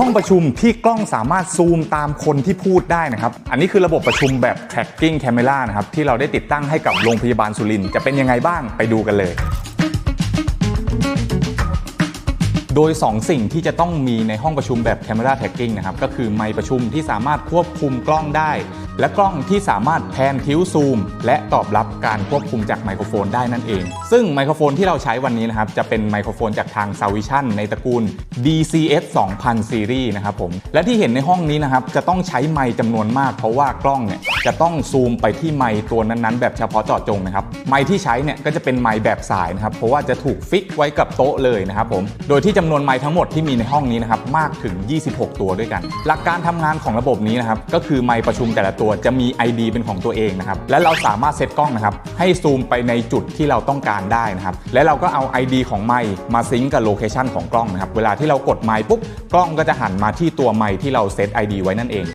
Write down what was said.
ห้องประชุมที่กล้องสามารถซูมตามคนที่พูดได้นะครับ อันนี้คือระบบประชุมแบบ tracking camera นะครับ ที่เราได้ติดตั้งให้กับโรงพยาบาลสุรินทร์จะเป็นยังไงบ้างไปดูกันเลย โดย 2 สิ่งที่จะต้องมีในห้องประชุมแบบ Camera Tracking นะครับ ก็คือไมค์ประชุมที่สามารถควบคุมกล้องได้ และกล้องที่สามารถแพนทิ้วซูม และตอบรับการควบคุมจากไมโครโฟนได้นั่นเอง ซึ่งไมโครโฟนที่เราใช้วันนี้นะครับ จะเป็นไมโครโฟนจากทาง s a v i s i o n ในตระกูล DCS 2000 Series นะครับผม และที่เห็นในห้องนี้นะครับ จะต้องใช้ไมค์จำนวนมาก เพราะว่ากล้องเนี่ยจะต้องซูมไปที่ไมค์ตัวนั้นๆ แบบเฉพาะเจาะจงนะครับ ไมค์ที่ใช้เนี่ยก็จะเป็นไมค์แบบสายนะครับ เพราะว่าจะถูกฟิกไว้กับโต๊ะเลยนะครับผม โดยที่จำนวนไมค์ทั้งหมดที่มีในห้องนี้นะครับมากถึง 26 ตัวด้วยกัน หลักการทำงานของระบบนี้นะครับก็คือไมค์ประชุมแต่ละตัวตัวจะมี ID เป็นของตัวเองนะครับ และเราสามารถเซตกล้องนะครับ ให้ซูมไปในจุดที่เราต้องการได้นะครับ และเราก็เอา ID ของไมค์มาซิงก์กับโลเคชันของกล้องนะครับ เวลาที่เรากดไมค์ปุ๊บ กล้องก็จะหันมาที่ตัวไมค์ที่เราเซต ID ไว้นั่นเอง